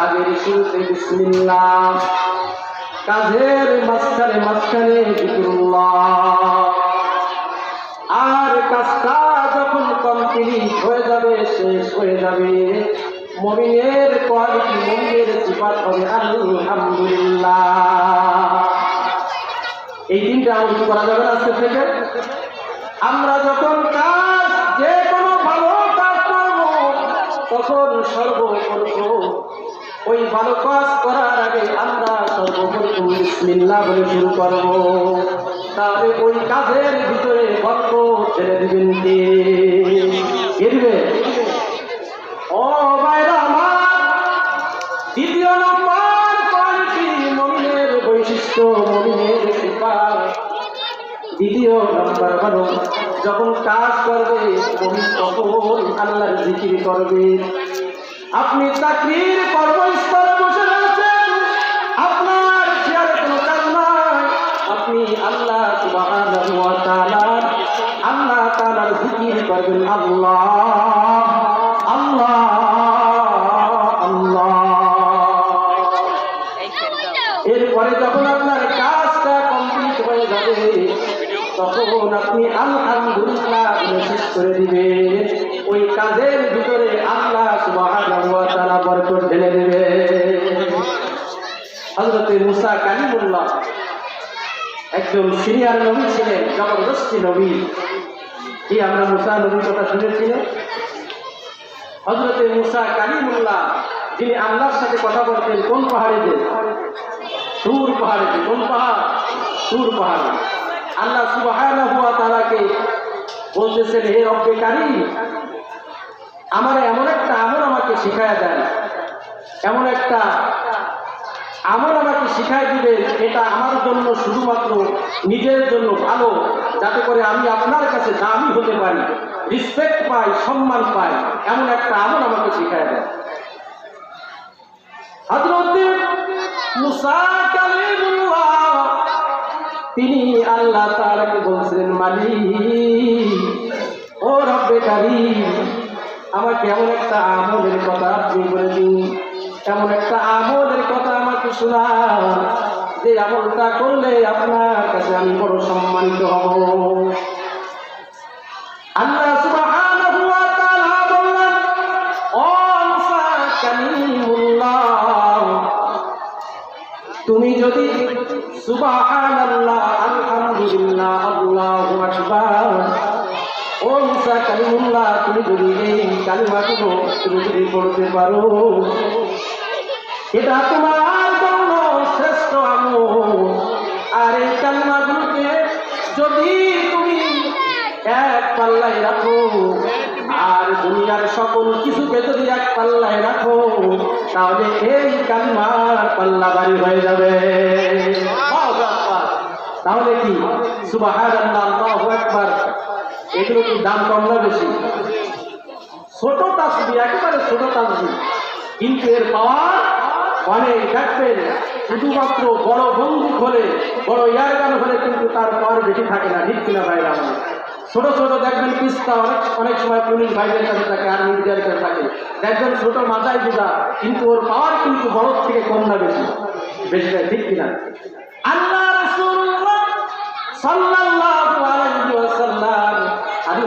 কাজের শুরুতে বিসমিল্লাহ। কাজের মাঝখানে মাঝখানে আর কাজটা যখন কমপ্লিট হয়ে যাবে, শেষ হয়ে যাবে, মমিনের কোয়ালিটি, মমিনের সিফাত হবে, আলহামদুলিল্লাহ। এই দিনটা আমল কি করা যাবে আজকে থেকে। আমরা যখন কাজ, যে কোনো ভালো কাজ করব, তখন সর্বপ্রথম ওই ভালো কাজ করার আগে আমরা সর্বপ্রথম বিসমিল্লাহ বলে শুরু করব। তাহলে ওই কাজের ভিতরে গল্প ছেড়ে দিবেন কে? দিবে? বাইরা দ্বিতীয় নম্বর কোয়ালিটি মমিনের বৈশিষ্ট্য, মমিনের সিফাত দ্বিতীয় নম্বর যখন কাজ করবে তুমি তখন আল্লাহর জিকির করবে। আপনি চাকরির কর্মস্থলে বসে রয়েছেন। আপনার চেয়ারে কোনো কাজ নয় আপনি আল্লাহ আল্লাহ তাআলার জিকির করবেন আল্লাহ। আল্লাহ। ওই কাজের ভিতরে আল্লাহ সুবহানাহু ওয়া তাআলা বরকত ঢেলে দেবে। হযরতে মুসা কালিমুল্লাহ একজন সিনিয়র নবী ছিলেন, জবরদস্তি নবী। কি আমরা মুসা নবীর কথা শুনেছিলেন হজরতে মুসা কালিমুল্লাহ, যিনি আল্লাহর সাথে কথা বলতেন, কোন পাহাড়েতে সুর পাহাড়েতে কোন পাহাড়? সুর পাহাড়ে। আল্লাহ সুবাহানা হুয়া তারাকে বলতেছেন, হে রব্বে কারিম আমার এমন একটা আমল আমাকে শিখায় দেন। এমন একটা আমল আমাকে শিখাই দিবে এটা আমার জন্য শুধুমাত্র নিজের জন্য ভালো, যাতে করে আমি আপনার কাছে দামি হতে পারি। রিসপেক্ট পাই, সম্মান পাই, এমন একটা আমল আমাকে দেয় হযরতে মুসা তিনি আল্লাহ তাআলাকে বলছিলেন মালিক, ও রব্বে কারীম আমাকে এমন একটা আমলের কথা আপনি বলে দিন। এমন একটা আমলের কথা আমাকে শোনাও যে আমলটা করলে আপনার কাছে আমি বড় সম্মানিত হব। আল্লাহ সুবহানাহু ওয়া তাআলা বললেন মুসা কালিমুল্লাহ, তুমি যদি সুবহানাল্লাহ, আলহামদুলিল্লাহ, আল্লাহু আকবার ও মুসা কালিমুল্লাহ তুমি যদি এই কালিমাগুলো তুমি যদি পড়তে পারো। এটা তোমার জন্য শ্রেষ্ঠ আমল আর এই কালিমাগুলোকে যদি তুমি এক পাল্লায় রাখো আর দুনিয়ার সকল কিছুকে যদি এক পাল্লায় রাখো তাহলে এই কালিমার পাল্লা বাড়ি হয়ে যাবে। তাহলে কি? সুবাহ আল্লাহু আকবার। এগুলো কি দাম কম না বেশি? ছোট তাসবি একেবারে ছোট তাসবি কিন্তু এর পাওয়ার অনেক দেখবেন শুধুমাত্র বড় বন্দুক হলে, বড় ইয়ারগান হলে কিন্তু তার পাওয়ার বেশি থাকে না, ঠিক কিনা ভাইরা আমাদের ছোট ছোট দেখবেন পিস্তা, অনেক অনেক সময় পুলিশ ভাইদের কাছে থাকে আর মিডিয়ার কাছে থাকে। দেখবেন ছোট মাথায় বুঝা কিন্তু ওর পাওয়ার কিন্তু বড় থেকে কম না বেশি। বেশি ঠিক কিনা? আল্লাহ রাসূলুল্লাহ সাল্লাল্লাহু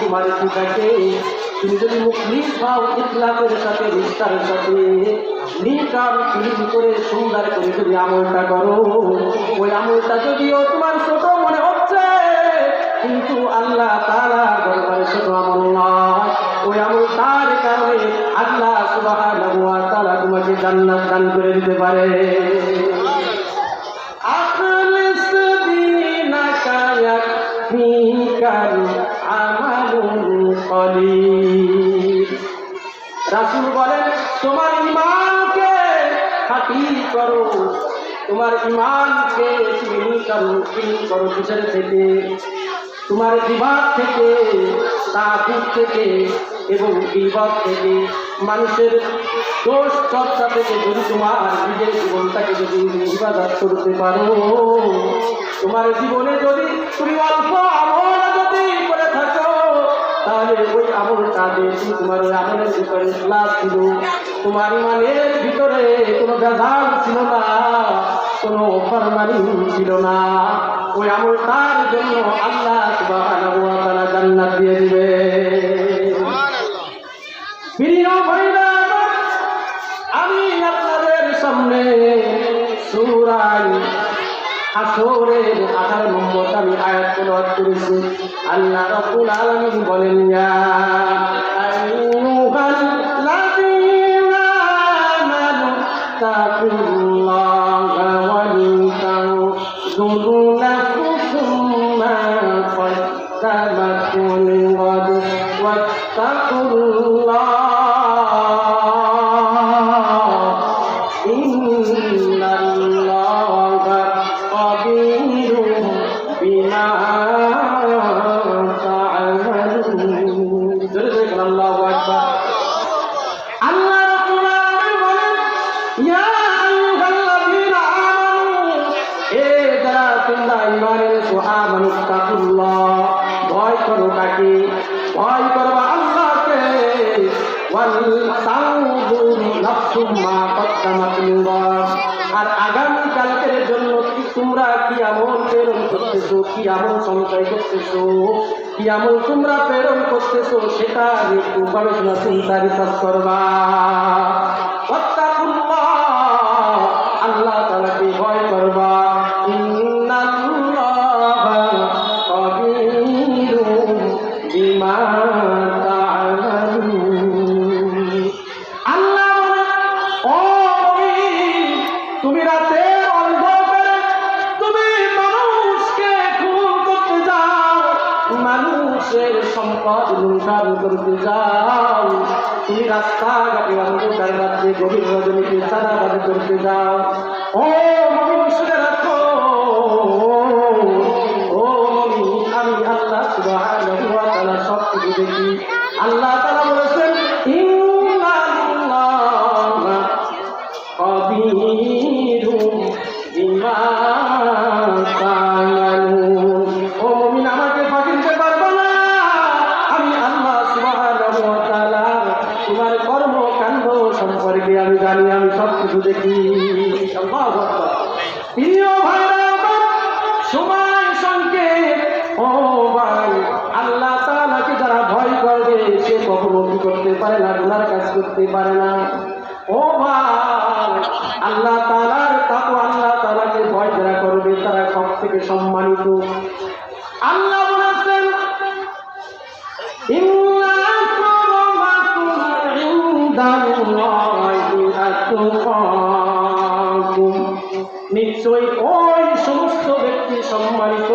তোমার সুখাকে তুমি যদি মুখলিস পাও সাথে, নিষ্ঠার সাথে, নিকাম কিছু করে সুন্দর করে তুমি আমলটা করো। ওই আমলটা যদিও তোমার ছোট মনে হচ্ছে, কিন্তু আল্লাহ তারা দরবারে ছোট আমল নয়। ওই আমল তার কারণে আল্লাহ সুবাহ তারা তোমাকে জান্নাত দান করে দিতে পারে। আপনার রাসূল বলেন, তোমার ইমানকে খাঁটি করো। তোমার ইমানকে করো চিনি থেকে। তোমার বিবাদ থেকে তাকুত থেকে এবং বিবাদ থেকে মানুষের দোষ চর্চা থেকে যদি তোমার নিজের জীবনটাকে যদি ইবাদত করতে পারো, তোমার জীবনে যদি তুমি অল্প আমল তাহলে ওই আমলটা বেশি। তোমার ওই আমলের ভিতরে ক্লাস ছিল। তোমার ইমানের ভিতরে কোনো বেজাল ছিল না, কোনো ফরমানি ছিল না। ওই আমলটার জন্য আল্লাহ তাআলা জান্নাত দিয়ে দিবে। আমি আপনাদের সামনে সুরাই আসরের আঠারো নম্বর আমি আয়াত তেলাওয়াত করেছি আল্লাহ রাব্বুল আলামিন বলেন ইয়া আইয়ুহাল্লাযীনা আমানু তাকুল্লাহা ওয়া লিতানজুরু নাফসুম মা قدمت لغد واتقوا الله আর আগামী কালকের জন্য কি তোমরা কি আমল প্রেরণ করতেছো কি আমল সঞ্চয় করতেছো? কি আমল তোমরা প্রেরণ করতেছো, সেটা একটু গবেষণা চিন্তা রিসার্চ করবা। সম্পদ লুণ্ঠন করতে যাও তুমি রাস্তাঘাটে অন্ধকার রাত্রে গভীর রজনীতে চাঁদাবাজি করতে যাও ও সে কখনো কি করতে পারে না, গুনার কাজ করতে পারে না। ও ভাই, আল্লাহ তাআলার তাকওয়া, আল্লাহ তাআলাকে ভয় যারা করবে, তারা সব থেকে সম্মানিত। আল্লাহ বলেছেন নিশ্চয়ই ওই সমস্ত ব্যক্তি সম্মানিত।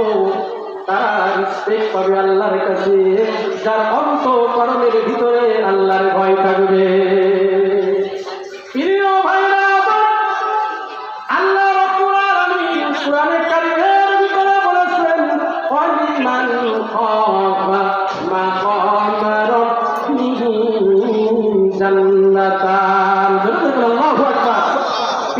তারা রিসপেক্ট পাবে আল্লাহর কাছে। যার অন্তকরণের ভিতরে আল্লাহর ভয় থাকবে।